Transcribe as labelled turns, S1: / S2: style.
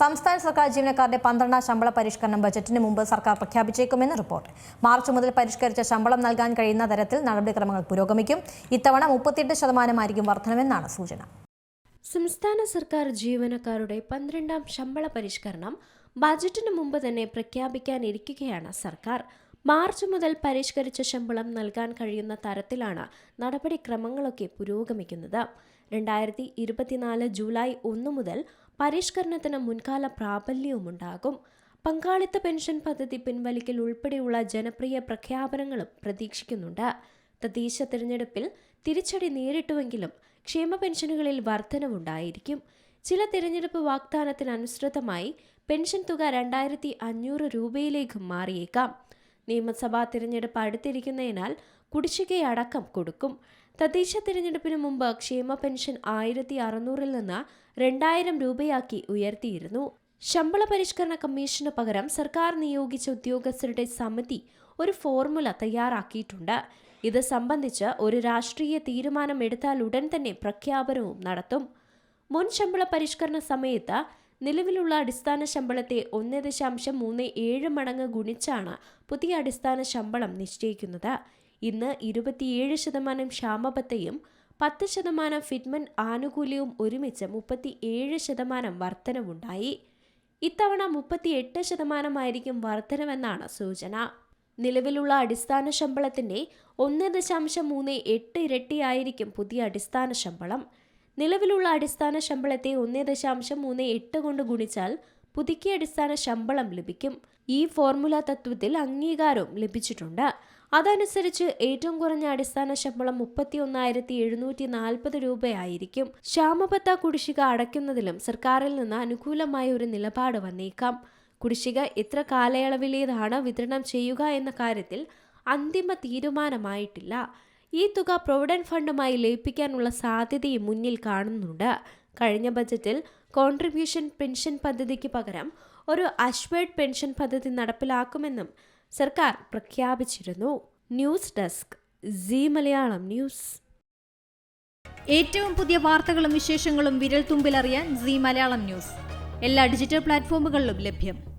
S1: സംസ്ഥാന സർക്കാർ ജീവനക്കാരുടെ പന്ത്രണ്ടാം ശമ്പള പരിഷ്കരണം ബജറ്റിന് മുമ്പ് സർക്കാർ പ്രഖ്യാപിച്ചേക്കുമെന്ന് റിപ്പോർട്ട്. മാർച്ച് മുതൽ പരിഷ്കരിച്ച ശമ്പളം നൽകാൻ കഴിയുന്ന തരത്തിൽ നടപടിക്രമങ്ങൾ പുരോഗമിക്കും. ഇത്തവണ മുപ്പത്തിയെട്ട് ശതമാനമായിരിക്കും വർധനമെന്നാണ് സൂചന.
S2: സംസ്ഥാന സർക്കാർ ജീവനക്കാരുടെ പന്ത്രണ്ടാം ശമ്പള പരിഷ്കരണം ബജറ്റിന് മുമ്പ് തന്നെ പ്രഖ്യാപിക്കാനിരിക്കുകയാണ് സർക്കാർ. മാർച്ച് മുതൽ പരിഷ്കരിച്ച ശമ്പളം നൽകാൻ കഴിയുന്ന തരത്തിലാണ് നടപടിക്രമങ്ങളൊക്കെ പുരോഗമിക്കുന്നത്. രണ്ടായിരത്തി ഇരുപത്തിനാല് ജൂലൈ ഒന്ന് മുതൽ പരിഷ്കരണത്തിന് മുൻകാല പ്രാബല്യവുമുണ്ടാകും. പങ്കാളിത്ത പെൻഷൻ പദ്ധതി പിൻവലിക്കൽ ഉൾപ്പെടെയുള്ള ജനപ്രിയ പ്രഖ്യാപനങ്ങളും പ്രതീക്ഷിക്കുന്നുണ്ട്. തദ്ദേശ തിരഞ്ഞെടുപ്പിൽ തിരിച്ചടി നേരിട്ടുവെങ്കിലും ക്ഷേമ പെൻഷനുകളിൽ വർധനവുണ്ടായിരിക്കും. ചില തിരഞ്ഞെടുപ്പ് വാഗ്ദാനത്തിനനുസൃതമായി പെൻഷൻ തുക രണ്ടായിരത്തി അഞ്ഞൂറ് രൂപയിലേക്കും മാറിയേക്കാം. നിയമസഭാ തിരഞ്ഞെടുപ്പ് അടുത്തിരിക്കുന്നതിനാൽ കുടിശ്ശികയടക്കം കൊടുക്കും. തദ്ദേശ തിരഞ്ഞെടുപ്പിന് മുമ്പ് ക്ഷേമ പെൻഷൻ ആയിരത്തി അറുന്നൂറിൽ നിന്ന് രണ്ടായിരം രൂപയാക്കി ഉയർത്തിയിരുന്നു. ശമ്പള പരിഷ്കരണ കമ്മീഷന് പകരം സർക്കാർ നിയോഗിച്ച ഉദ്യോഗസ്ഥരുടെ സമിതി ഒരു ഫോർമുല തയ്യാറാക്കിയിട്ടുണ്ട്. ഇത് സംബന്ധിച്ച് ഒരു രാഷ്ട്രീയ തീരുമാനം എടുത്താൽ ഉടൻ തന്നെ പ്രഖ്യാപനവും നടത്തും. മുൻ ശമ്പള പരിഷ്കരണ സമയത്ത് നിലവിലുള്ള അടിസ്ഥാന ശമ്പളത്തെ ഒന്ന് ദശാംശം മൂന്ന് ഏഴ് മടങ്ങ് ഗുണിച്ചാണ് പുതിയ അടിസ്ഥാന ശമ്പളം നിശ്ചയിക്കുന്നത്. ഇന്ന് ഇരുപത്തിയേഴ് ശതമാനം ക്ഷാമബത്തയും പത്ത് ശതമാനം ഫിറ്റ്മൻ ആനുകൂല്യവും ഒരുമിച്ച് മുപ്പത്തി ഏഴ് ശതമാനം വർധനവുണ്ടായി. ഇത്തവണ മുപ്പത്തിയെട്ട് ശതമാനമായിരിക്കും വർധനവെന്നാണ് സൂചന. നിലവിലുള്ള അടിസ്ഥാന ശമ്പളത്തിന്റെ ഒന്ന് ദശാംശം മൂന്ന് എട്ട് ഇരട്ടിയായിരിക്കും പുതിയ അടിസ്ഥാന ശമ്പളം. നിലവിലുള്ള അടിസ്ഥാന ശമ്പളത്തെ ഒന്ന് ദശാംശം മൂന്ന് എട്ട് കൊണ്ട് ഗുണിച്ചാൽ പുതുക്കിയ അടിസ്ഥാന ശമ്പളം ലഭിക്കും. ഈ ഫോർമുല തത്വത്തിൽ അംഗീകാരവും ലഭിച്ചിട്ടുണ്ട്. അതനുസരിച്ച് ഏറ്റവും കുറഞ്ഞ അടിസ്ഥാന ശമ്പളം മുപ്പത്തി ഒന്നായിരത്തി എഴുന്നൂറ്റി നാൽപ്പത് രൂപയായിരിക്കും. ക്ഷാമബത്ത കുടിശ്ശിക അടയ്ക്കുന്നതിലും സർക്കാരിൽ നിന്ന് അനുകൂലമായ ഒരു നിലപാട് വന്നേക്കാം. കുടിശ്ശിക എത്ര കാലയളവിലേതാണ് വിതരണം ചെയ്യുക എന്ന കാര്യത്തിൽ അന്തിമ തീരുമാനമായിട്ടില്ല. ഈ തുക പ്രൊവിഡന്റ് ഫണ്ടുമായി ലയിപ്പിക്കാനുള്ള സാധ്യതയും മുന്നിൽ കാണുന്നുണ്ട്. കഴിഞ്ഞ ബജറ്റിൽ കോൺട്രിബ്യൂഷൻ പെൻഷൻ പദ്ധതിക്ക് പകരം ഒരു അഷ്വേർഡ് പെൻഷൻ പദ്ധതി നടപ്പിലാക്കുമെന്നും സർക്കാർ പ്രഖ്യാപിച്ചിരുന്നു. News desk C Malayalam news.
S3: ഏറ്റവും പുതിയ വാർത്തകളും വിശേഷങ്ങളും വിരൽ തുമ്പിലറിയാൻ സി മലയാളം ന്യൂസ്. എല്ലാ ഡിജിറ്റൽ പ്ലാറ്റ്ഫോമുകളിലും ലഭ്യം.